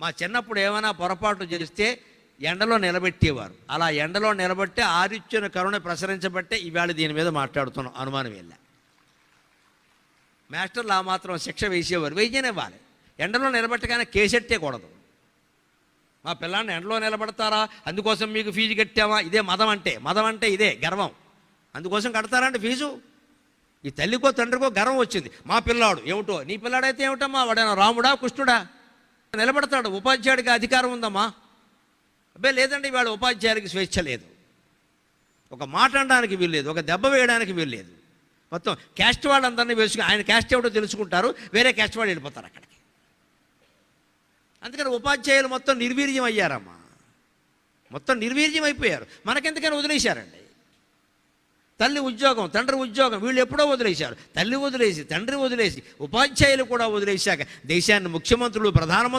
మా చిన్నప్పుడు ఏమైనా పొరపాటు చేస్తే ఎండలో నిలబెట్టేవారు. అలా ఎండలో నిలబట్టే ఆరిచ్చిన కరుణ ప్రసరించబట్టే ఇవాళ దీని మీద మాట్లాడుతున్నాం అనుమానం వెళ్ళా మాస్టర్లు ఆ మాత్రం శిక్ష వేసేవారు. వేయనివ్వాలి ఎండలో నిలబెట్టగానే కేసెట్టే కూడదు. మా పిల్లాన్ని ఎండలో నిలబడతారా? అందుకోసం మీకు ఫీజు కట్టామా? ఇదే మదం అంటే. మదం అంటే ఇదే గర్వం. అందుకోసం కడతారా అంటే ఫీజు? ఈ తల్లికో తండ్రికో గర్వం వచ్చింది. మా పిల్లాడు ఏమిటో? నీ పిల్లాడైతే ఏమిటమ్మా? వాడైనా రాముడా కృష్ణుడా? నిలబడతాడు. ఉపాధ్యాయుడికి అధికారం ఉందమ్మా. అబ్బే లేదండి వాళ్ళ ఉపాధ్యాయుడికి స్వేచ్ఛ లేదు. ఒక మాట అనడానికి వీల్లేదు ఒక దెబ్బ వేయడానికి వీల్లేదు. మొత్తం క్యాస్ట్ వాళ్ళందరినీ వేసుకుని ఆయన క్యాస్ట్ ఎవడో తెలుసుకుంటారు వేరే క్యాస్ట్ వాళ్ళు వెళ్ళిపోతారు అక్కడికి. అందుకని ఉపాధ్యాయులు మొత్తం నిర్వీర్యం అయ్యారమ్మా. మొత్తం నిర్వీర్యం అయిపోయారు. మనకెందుకని వదిలేశారండి? తల్లి ఉద్యోగం తండ్రి ఉద్యోగం వీళ్ళు ఎప్పుడో వదిలేశారు. తల్లి వదిలేసి తండ్రి వదిలేసి ఉపాధ్యాయులు కూడా వదిలేశాక దేశాన్ని ముఖ్యమంత్రులు ప్రధానమంత్రి